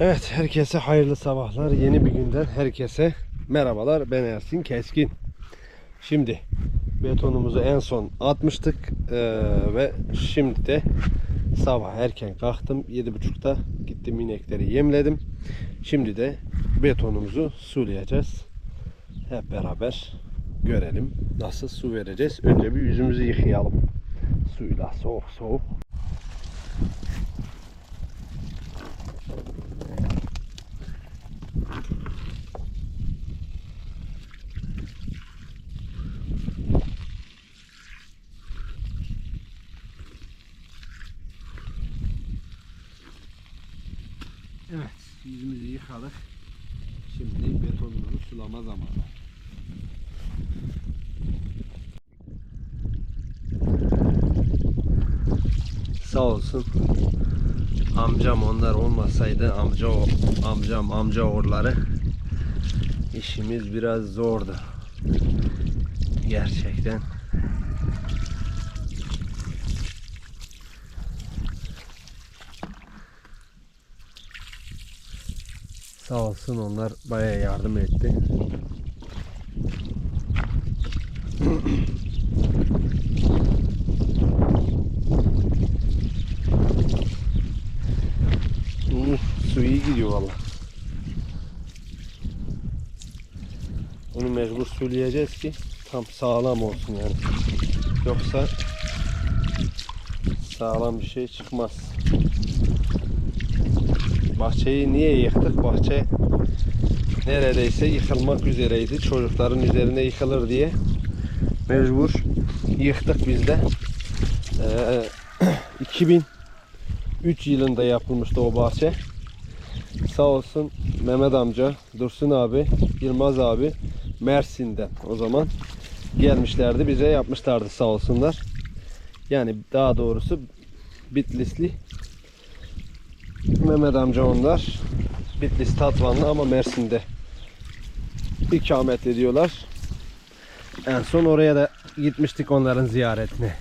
Evet, herkese hayırlı sabahlar. Yeni bir günden herkese merhabalar. Ben Ersin Keskin. Şimdi betonumuzu en son atmıştık eee, ve şimdi de sabah erken kalktım. 7.30'da gittim inekleri yemledim. Şimdi de betonumuzu sulayacağız. Hep beraber görelim nasıl su vereceğiz. Önce bir yüzümüzü yıkayalım. Suyla soğuk soğuk. Evet, yüzümüzü yıkadık. Şimdi betonumuzu sulama zamanı. Sağ olsun. Amcam onlar olmasaydı amca amcam amca oğulları işimiz biraz zordu. Gerçekten. Sağ olsun onlar bayağı yardım etti. Hmm, su iyi gidiyor valla. Onu mecbur sulayacağız ki tam sağlam olsun yani. Yoksa sağlam bir şey çıkmaz. Bahçeyi niye yıktık? Bahçe neredeyse yıkılmak üzereydi. Çocukların üzerine yıkılır diye mecbur yıktık biz de. Ee, 2003 yılında yapılmıştı o bahçe. Sağ olsun Mehmet amca, Dursun abi, Yılmaz abi Mersin'den o zaman gelmişlerdi. Bize yapmışlardı sağ olsunlar. Yani daha doğrusu Bitlisli Mehmet amca onlar. Bitlis Tatvanlı ama Mersin'de ikamet ediyorlar. En son oraya da gitmiştik onların ziyaretine.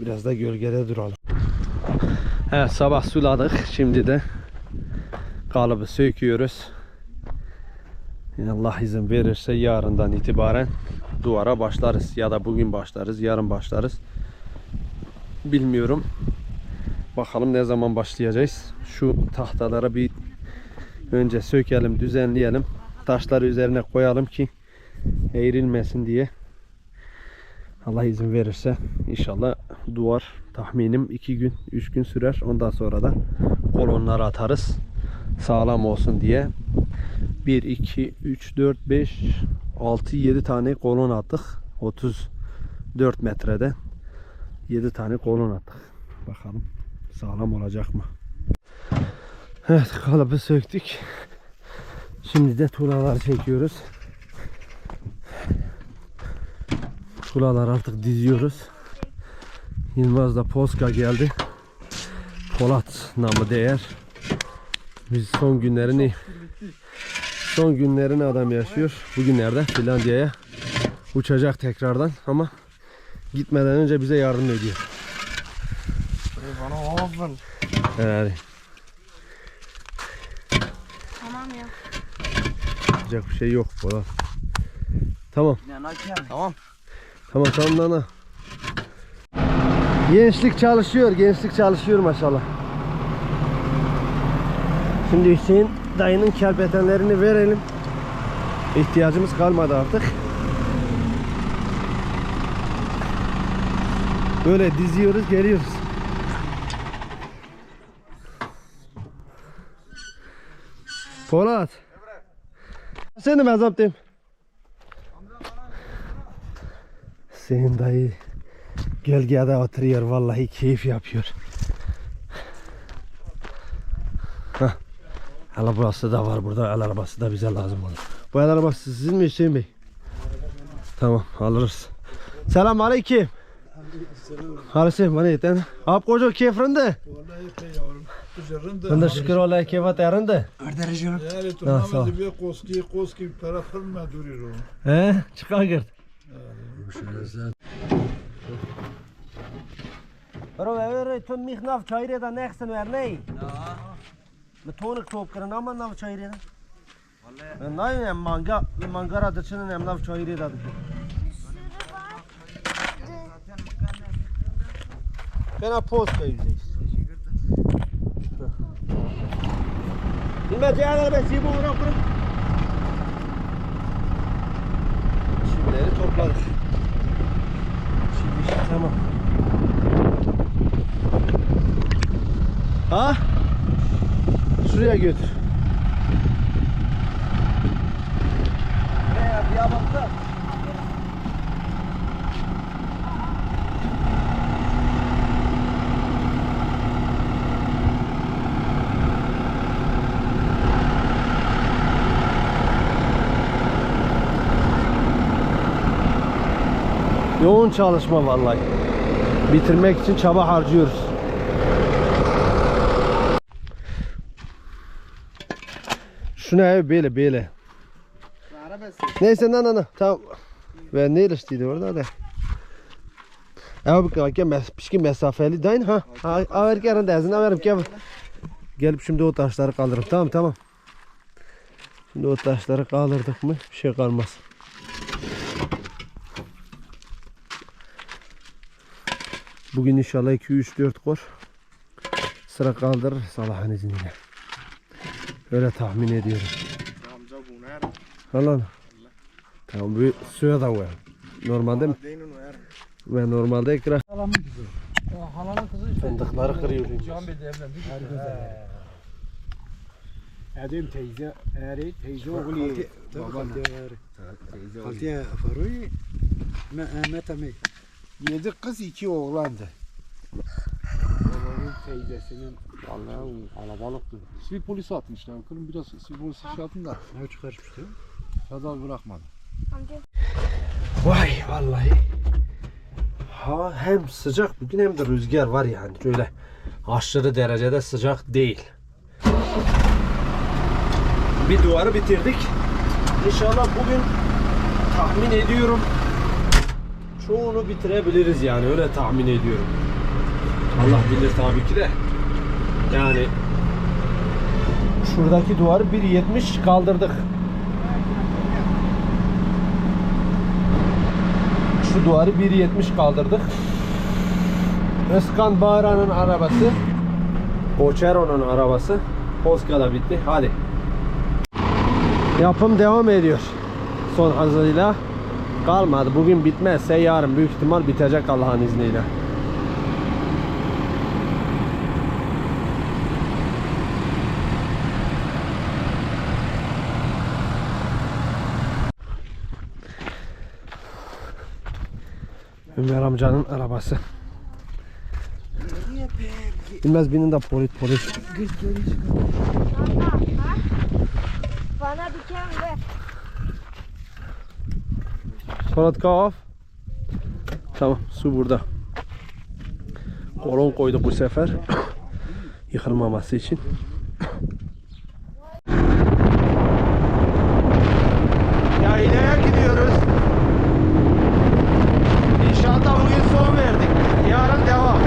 Biraz da gölgede duralım. Evet sabah suladık. Şimdi de kalıbı söküyoruz. Allah izin verirse yarından itibaren duvara başlarız. Ya da bugün başlarız, yarın başlarız. Bilmiyorum. Bakalım ne zaman başlayacağız. Şu tahtalara bir önce sökelim, düzenleyelim. Taşları üzerine koyalım ki eğrilmesin diye. Allah izin verirse inşallah duvar tahminim 2 gün 3 gün sürer. Ondan sonra da kolonları atarız. Sağlam olsun diye. 1, 2, 3, 4, 5, 6, 7 tane kolon attık. 34 metrede 7 tane kolon attık. Bakalım sağlam olacak mı? Evet kalıbı söktük. Şimdi de tuğlalar çekiyoruz. Tuğlalar artık diziyoruz. Yılmaz da Poska geldi. Polat namı değer. Biz son günlerini son günlerini adam yaşıyor. Bugünlerde Finlandiya'ya uçacak tekrardan ama gitmeden önce bize yardım ediyor. Bana oven. Yani Tamam ya. yapacak bir şey yok Polat. Tamam. Tamam. Tamam tamam nana. Gençlik çalışıyor, gençlik çalışıyor maşallah. Şimdi Hüseyin dayının kelpetenlerini verelim. İhtiyacımız kalmadı artık. Böyle diziyoruz, geliyoruz. Polat. Sen de ben zaptayım. Senin dayı gölgede oturuyor vallahi keyif yapıyor. Hah. El arabası da var burada. El arabası da bize lazım olur. Bu el arabası sizin mi Hüseyin Bey? Tamam alırız. Selam aleyküm. Aleyküm bana yeter. Abi koca. Vallahi. Üzerinde. Ben de şükür olayı keyfat yerinde. Erdereceğim. Yani sağ ol. turnamazı bir koski koski para fırma duruyor o. He? Çıkar gir. Bro, öyle tüm mich nav çayre da nexten ver ney? Met tonik top keren ama nav çayre da. Ben nay nem manga mangara da çının nem nav çayre da. Ben post koyacağız. Bilmem cihazlar ben sizi bu uğrak kurun. Çivileri topladık. Çivi işi tamam. Ha? Şuraya götür. Buraya bir baksana. Yoğun çalışma vallahi. Bitirmek için çaba harcıyoruz. Şuna ev böyle böyle. Neyse na na na tamam. Ve ne ilişkiydi orada da. Ev bir kalke mes pişki mesafeli dayın ha. Aver yarın da azına verim gel. Gelip şimdi o taşları kaldırıp tamam tamam. Şimdi o taşları kaldırdık mı bir şey kalmaz. Bugün inşallah 2-3-4 kor sıra kaldırırız Allah'ın izniyle. Öyle tahmin ediyorum. Allah'ım. Tamam bu suya da var. Normalde mi? Ve normalde ekran Halamın kızı. Halanın kızı işte. fındıkları kırıyor. Can evlendik. Her güzel. Edim teyze, eri teyze oğlu baban. Kaltiye faruyi, Mehmet Emi. Yedi kız iki oğlandı. Babamın teyzesinin Vallahi kalabalıktı. Sivil polisi atmışlar. Kırım biraz sivil polisi şey atın da. ne çıkarmıştı? Feda bırakmadı. Vay vallahi. Ha hem sıcak bugün hem de rüzgar var yani. Şöyle aşırı derecede sıcak değil. Bir duvarı bitirdik. İnşallah bugün tahmin ediyorum çoğunu bitirebiliriz yani öyle tahmin ediyorum. Allah bilir tabii ki de. Yani şuradaki duvarı 1.70 kaldırdık. Şu duvarı 1.70 kaldırdık. Özkan Bağra'nın arabası. Oçero'nun arabası. Polska'da bitti. Hadi. Yapım devam ediyor. Son hızıyla. Kalmadı. Bugün bitmezse yarın büyük ihtimal bitecek Allah'ın izniyle. Ömer amcanın arabası. Bilmez binin de polis polis. Bana bir kem ver. Sonat kaf. Tamam su burada. Kolon koyduk bu sefer. Yıkılmaması için. Yaylaya gidiyoruz. İnşallah bugün son verdik. Yarın devam.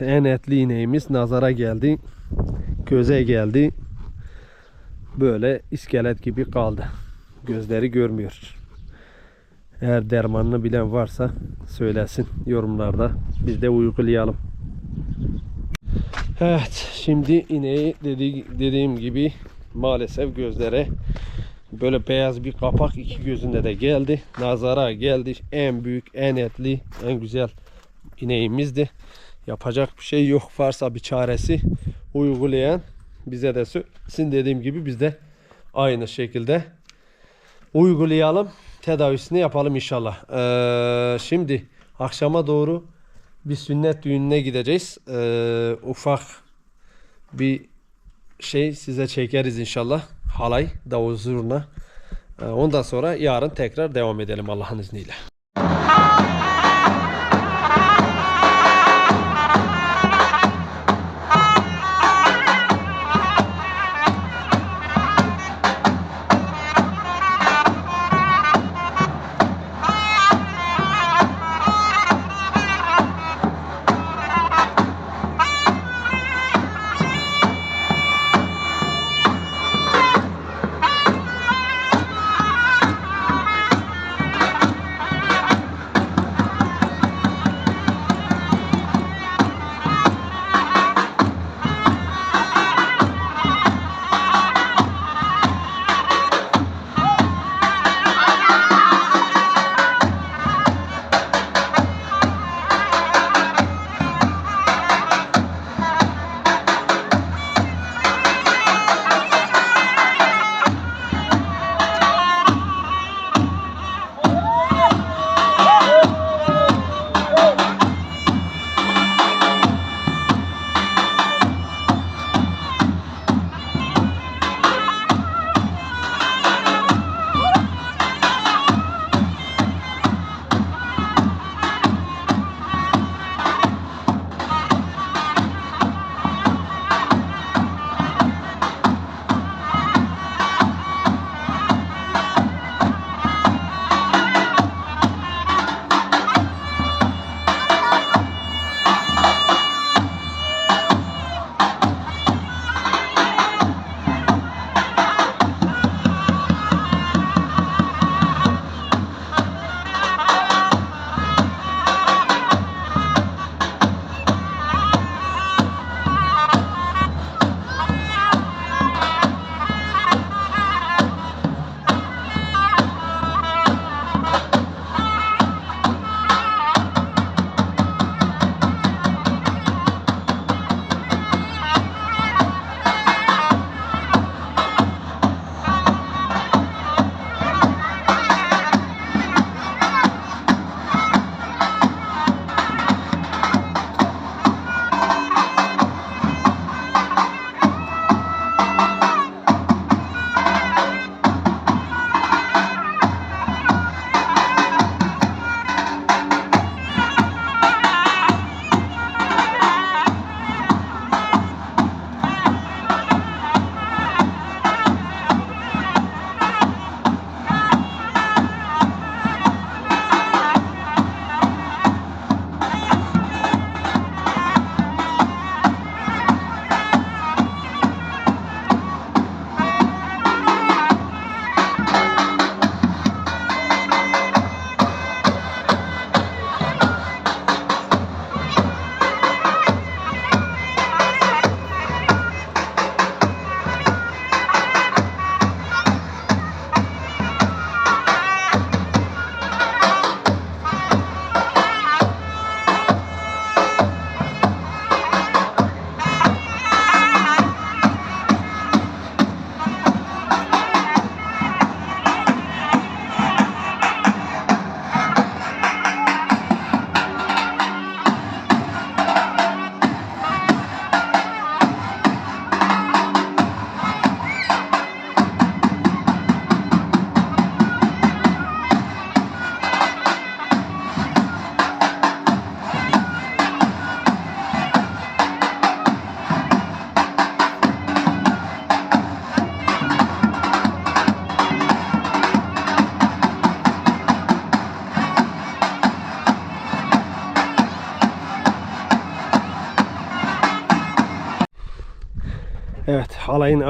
En etli ineğimiz nazara geldi. Göze geldi. Böyle iskelet gibi kaldı. Gözleri görmüyor. Eğer dermanını bilen varsa söylesin yorumlarda. Biz de uygulayalım. Evet şimdi ineği dedi, dediğim gibi maalesef gözlere böyle beyaz bir kapak iki gözünde de geldi. Nazara geldi. En büyük, en etli, en güzel ineğimizdi. Yapacak bir şey yok. Varsa bir çaresi uygulayan bize de söylesin. Dediğim gibi biz de aynı şekilde uygulayalım. Tedavisini yapalım inşallah. Ee, şimdi akşama doğru bir sünnet düğününe gideceğiz. Ee, ufak bir şey size çekeriz inşallah. Halay, davul zurna. Ee, ondan sonra yarın tekrar devam edelim Allah'ın izniyle.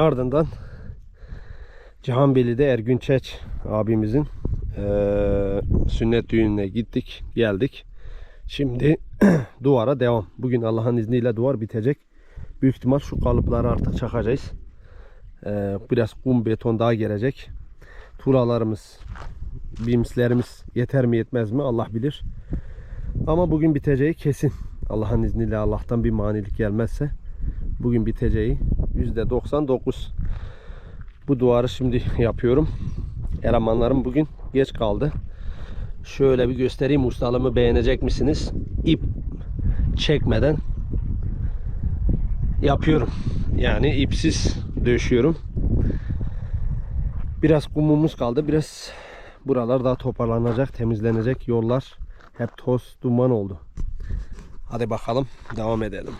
Ardından Cihanbeli'de Ergün Çeç abimizin eee, sünnet düğününe gittik geldik. Şimdi duvara devam. Bugün Allah'ın izniyle duvar bitecek. Büyük ihtimal şu kalıpları artık çakacağız. Eee, biraz kum beton daha gelecek. Turalarımız, bimslerimiz yeter mi yetmez mi Allah bilir. Ama bugün biteceği kesin. Allah'ın izniyle Allah'tan bir manilik gelmezse bugün biteceği %99. Bu duvarı şimdi yapıyorum. Elemanlarım bugün geç kaldı. Şöyle bir göstereyim ustalığımı beğenecek misiniz? İp çekmeden yapıyorum. Yani ipsiz döşüyorum. Biraz kumumuz kaldı. Biraz buralar daha toparlanacak, temizlenecek. Yollar hep toz, duman oldu. Hadi bakalım devam edelim.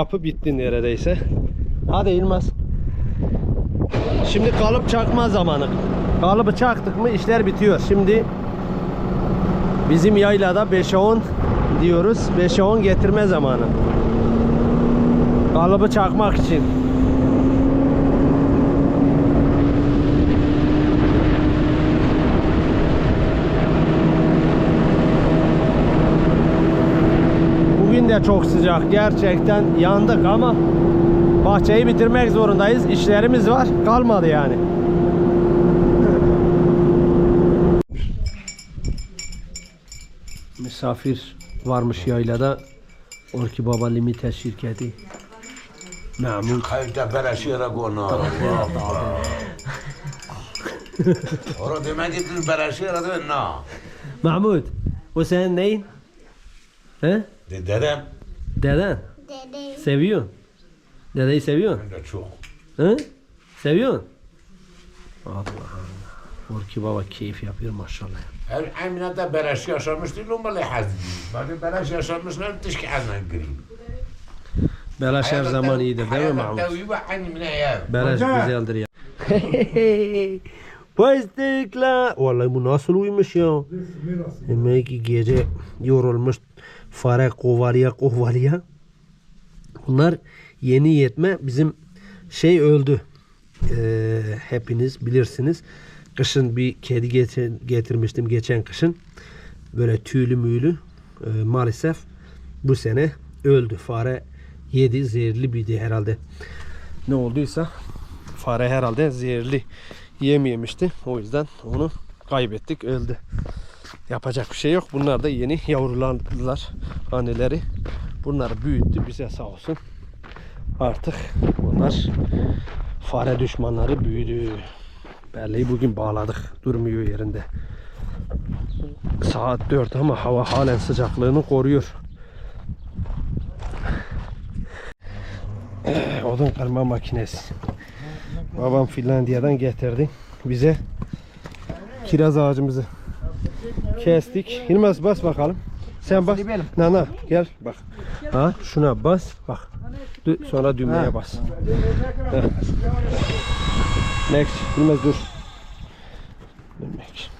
Yapı bitti neredeyse. Hadi İlmaz. Şimdi kalıp çakma zamanı. Kalıbı çaktık mı işler bitiyor. Şimdi bizim yaylada 5'e 10 diyoruz. 5'e 10 getirme zamanı. Kalıbı çakmak için. Bugün de çok sıcak. Gerçekten yandık ama bahçeyi bitirmek zorundayız. İşlerimiz var. Kalmadı yani. Misafir varmış yaylada. Orki Baba Limited şirketi. Mahmut. Hayda beleşire konar Allah Allah. Orada demek ki beleşire de ne? Mahmut. O senin neyin? He? De dedem. Deden. Dede. Seviyorsun. Dedeyi seviyorsun. Ben de çok. He? Seviyorsun. Allah Allah. Orki Baba keyif yapıyor maşallah. Her Emine beleş yaşamış değil mi? Bana beleş yaşamış ne tişki azman gireyim. Belaş her zaman iyidir değil mi Mahmut? Bu. Belaş güzeldir ya. Fıstıkla. Vallahi bu nasıl uyumuş ya? Demek ki gece yorulmuş fare kovalya kovalya. Bunlar yeni yetme bizim şey öldü. Ee, hepiniz bilirsiniz. Kışın bir kedi getir- getirmiştim geçen kışın. Böyle tüylü müylü. Ee, maalesef bu sene öldü. Fare yedi zehirli birdi herhalde. Ne olduysa fare herhalde zehirli yem yemişti. O yüzden onu kaybettik öldü. Yapacak bir şey yok. Bunlar da yeni yavrulandılar anneleri. Bunları büyüttü bize sağ olsun. Artık bunlar fare düşmanları büyüdü. Belleği bugün bağladık. Durmuyor yerinde. Saat 4 ama hava halen sıcaklığını koruyor. Odun kırma makinesi. Babam Finlandiya'dan getirdi. Bize kiraz ağacımızı kestik. Yılmaz bas bakalım. Sen bas. Nana gel bak. Ha şuna bas bak. Dü- Sonra düğmeye bas. Next. Yılmaz dur. Demek.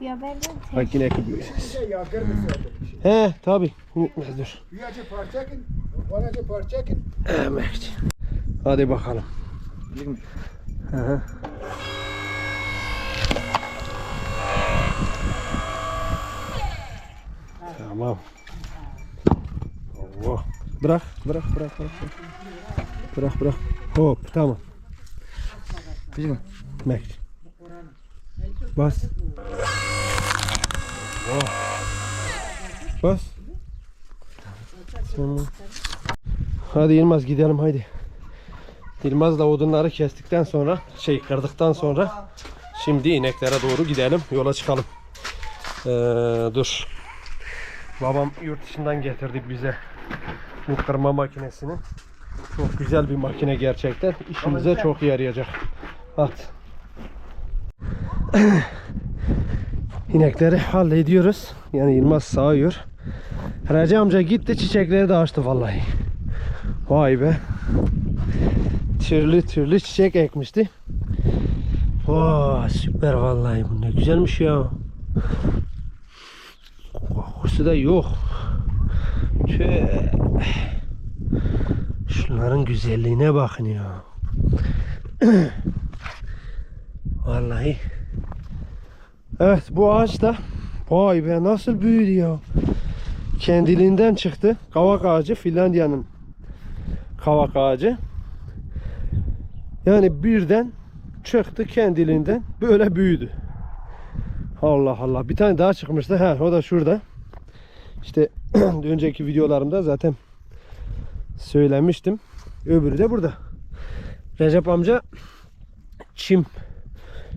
Ya ben de Makine büyüsünüz. He tabi. Yılmaz dur. Büyüyece parçakin, banaca parçakin. Evet. Hadi bakalım. Hı hı. Tamam. Allah. Bırak, bırak, bırak, bırak. Bırak, bırak. Hop, tamam. Bizim. Mek. Bas. Allah. Bas. Tamam. Hadi Yılmaz gidelim haydi. Yılmaz'la odunları kestikten sonra şey kırdıktan sonra şimdi ineklere doğru gidelim yola çıkalım. Ee, dur. Babam yurt dışından getirdi bize bu kırma makinesini. Çok güzel bir makine gerçekten. İşimize çok yarayacak. At. inekleri hallediyoruz. Yani Yılmaz sağıyor. Recep amca gitti çiçekleri de açtı vallahi. Vay be. Türlü türlü çiçek ekmişti. Vay süper vallahi bu ne güzelmiş ya. Kokusu da yok. Tüh. Şunların güzelliğine bakın ya. Vallahi. Evet bu ağaç da vay be nasıl büyüdü ya. Kendiliğinden çıktı. Kavak ağacı Finlandiya'nın kavak ağacı. Yani birden çıktı kendiliğinden böyle büyüdü. Allah Allah. Bir tane daha çıkmıştı. Ha, o da şurada. İşte önceki videolarımda zaten söylemiştim. Öbürü de burada. Recep amca çim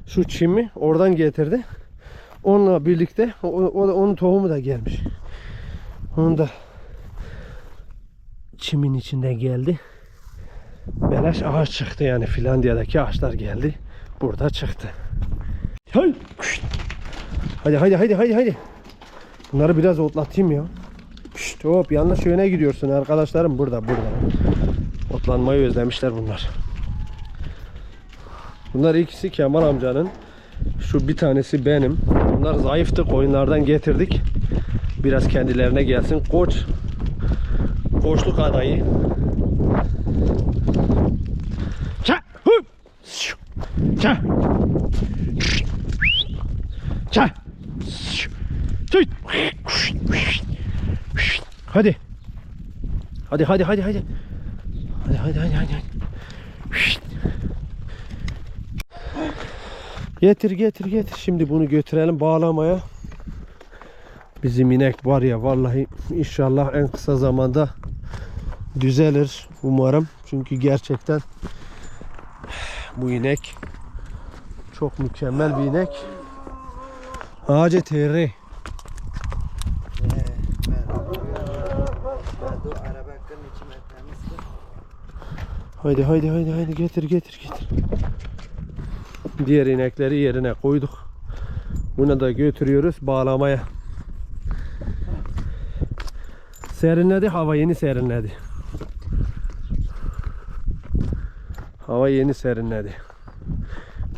şu çimi oradan getirdi. Onunla birlikte o, o- onun tohumu da gelmiş. Onun da çimin içinde geldi. Beleş ağaç çıktı yani Finlandiya'daki ağaçlar geldi. Burada çıktı. Hadi hadi hadi hadi hadi. Bunları biraz otlatayım ya. Şşt, hop yanlış yöne gidiyorsun arkadaşlarım burada burada. Otlanmayı özlemişler bunlar. Bunlar ikisi Kemal amcanın. Şu bir tanesi benim. Bunlar zayıftı koyunlardan getirdik. Biraz kendilerine gelsin. Koç. Koçluk adayı. Ça, hup. Şu, Hadi. Hadi hadi hadi hadi. Hadi hadi hadi hadi. Getir getir getir. Şimdi bunu götürelim bağlamaya. Bizim inek var ya vallahi inşallah en kısa zamanda düzelir umarım. Çünkü gerçekten bu inek çok mükemmel bir inek. Ağacı terri. Haydi haydi haydi haydi getir getir getir. Diğer inekleri yerine koyduk. Bunu da götürüyoruz bağlamaya. Serinledi hava yeni serinledi. Hava yeni serinledi.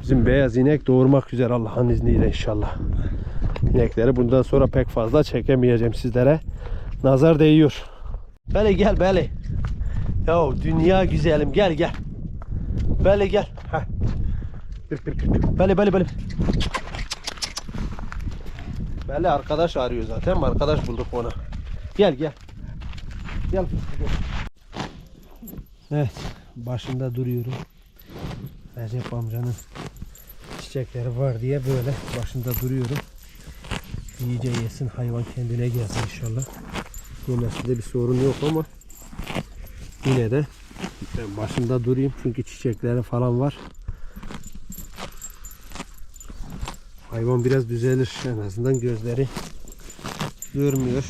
Bizim beyaz inek doğurmak üzere Allah'ın izniyle inşallah. İnekleri bundan sonra pek fazla çekemeyeceğim sizlere. Nazar değiyor. Beli gel Beli. Ya dünya güzelim gel gel. Beli gel. Heh. Beli beli beli. Beli arkadaş arıyor zaten. Arkadaş bulduk ona. Gel gel. Gel. Evet. Başında duruyorum. Recep amcanın çiçekleri var diye böyle başında duruyorum. İyice yesin hayvan kendine gelsin inşallah. Yemesinde bir sorun yok ama yine de başında durayım çünkü çiçekleri falan var. Hayvan biraz düzelir en azından gözleri görmüyor.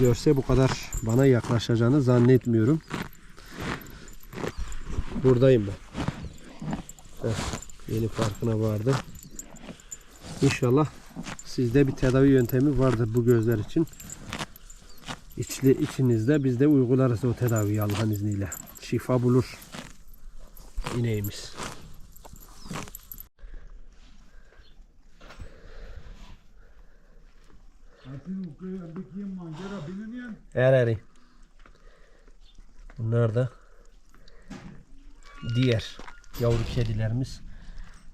Görse bu kadar bana yaklaşacağını zannetmiyorum. Buradayım ben. Heh, yeni farkına vardı. İnşallah sizde bir tedavi yöntemi vardır bu gözler için. İçli içinizde biz de uygularız o tedaviyi Allah'ın izniyle. Şifa bulur ineğimiz. Er eri. Bunlar da diğer yavru kedilerimiz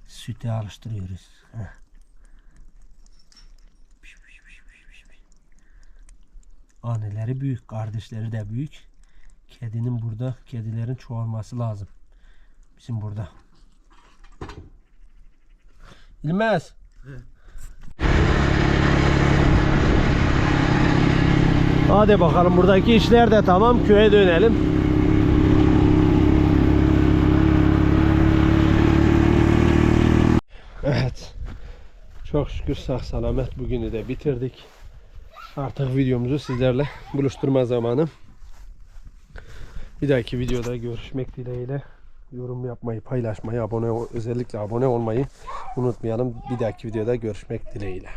süte alıştırıyoruz. Heh. Anneleri büyük, kardeşleri de büyük. Kedinin burada, kedilerin çoğalması lazım. Bizim burada. İlmez. Hadi bakalım buradaki işler de tamam köye dönelim. Evet. Çok şükür sağ selamet bugünü de bitirdik. Artık videomuzu sizlerle buluşturma zamanı. Bir dahaki videoda görüşmek dileğiyle. yorum yapmayı, paylaşmayı, abone özellikle abone olmayı unutmayalım. Bir dahaki videoda görüşmek dileğiyle.